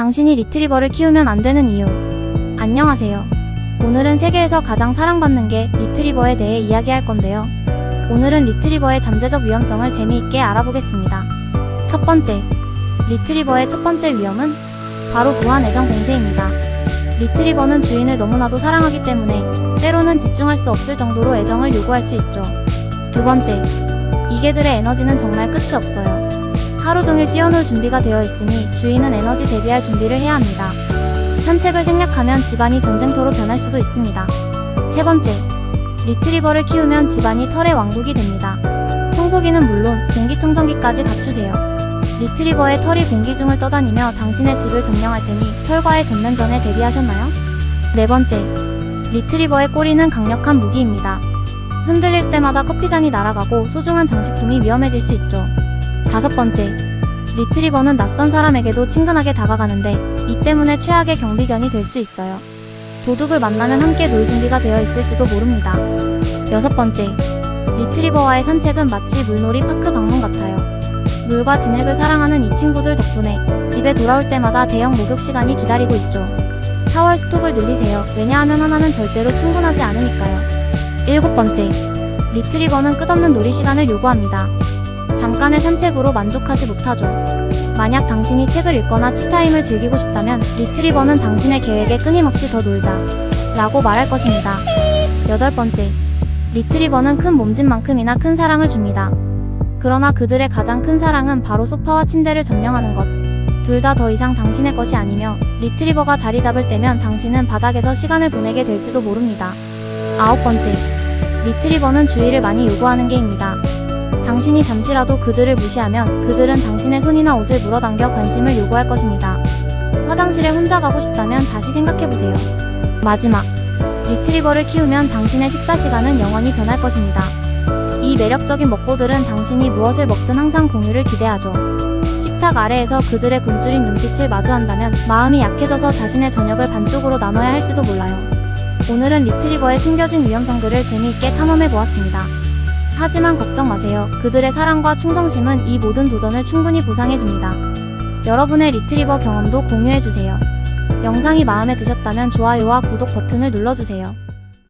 당신이 리트리버를 키우면 안 되는 이유. 안녕하세요. 오늘은 세계에서 가장 사랑받는 게 리트리버에 대해 이야기할 건데요. 오늘은 리트리버의 잠재적 위험성을 재미있게 알아보겠습니다. 첫 번째, 리트리버의 첫 번째 위험은 바로 무한 애정 공세입니다. 리트리버는 주인을 너무나도 사랑하기 때문에 때로는 집중할 수 없을 정도로 애정을 요구할 수 있죠. 두 번째, 이 개들의 에너지는 정말 끝이 없어요. 하루 종일 뛰어놀 준비가 되어 있으니 주인은 에너지 대비할 준비를 해야 합니다. 산책을 생략하면 집안이 전쟁터로 변할 수도 있습니다. 세 번째, 리트리버를 키우면 집안이 털의 왕국이 됩니다. 청소기는 물론 공기청정기까지 갖추세요. 리트리버의 털이 공기 중을 떠다니며 당신의 집을 점령할 테니 털과의 전면전에 대비하셨나요? 네 번째, 리트리버의 꼬리는 강력한 무기입니다. 흔들릴 때마다 커피잔이 날아가고 소중한 장식품이 위험해질 수 있죠. 다섯 번째, 리트리버는 낯선 사람에게도 친근하게 다가가는데 이 때문에 최악의 경비견이 될 수 있어요. 도둑을 만나면 함께 놀 준비가 되어 있을지도 모릅니다. 여섯 번째, 리트리버와의 산책은 마치 물놀이 파크 방문 같아요. 물과 진흙을 사랑하는 이 친구들 덕분에 집에 돌아올 때마다 대형 목욕 시간이 기다리고 있죠. 샤워 스톡을 늘리세요. 왜냐하면 하나는 절대로 충분하지 않으니까요. 일곱 번째, 리트리버는 끝없는 놀이 시간을 요구합니다. 잠깐의 산책으로 만족하지 못하죠. 만약 당신이 책을 읽거나 티타임을 즐기고 싶다면 리트리버는 당신의 계획에 끊임없이 더 놀자 라고 말할 것입니다. 여덟 번째, 리트리버는 큰 몸집만큼이나 큰 사랑을 줍니다. 그러나 그들의 가장 큰 사랑은 바로 소파와 침대를 점령하는 것. 둘 다 더 이상 당신의 것이 아니며 리트리버가 자리 잡을 때면 당신은 바닥에서 시간을 보내게 될지도 모릅니다. 아홉 번째, 리트리버는 주의를 많이 요구하는 게입니다. 당신이 잠시라도 그들을 무시하면 그들은 당신의 손이나 옷을 물어당겨 관심을 요구할 것입니다. 화장실에 혼자 가고 싶다면 다시 생각해보세요. 마지막, 리트리버를 키우면 당신의 식사 시간은 영원히 변할 것입니다. 이 매력적인 먹보들은 당신이 무엇을 먹든 항상 공유를 기대하죠. 식탁 아래에서 그들의 굶주린 눈빛을 마주한다면 마음이 약해져서 자신의 저녁을 반쪽으로 나눠야 할지도 몰라요. 오늘은 리트리버의 숨겨진 위험 성들을 재미있게 탐험해 보았습니다. 하지만 걱정 마세요. 그들의 사랑과 충성심은 이 모든 도전을 충분히 보상해줍니다. 여러분의 리트리버 경험도 공유해주세요. 영상이 마음에 드셨다면 좋아요와 구독 버튼을 눌러주세요.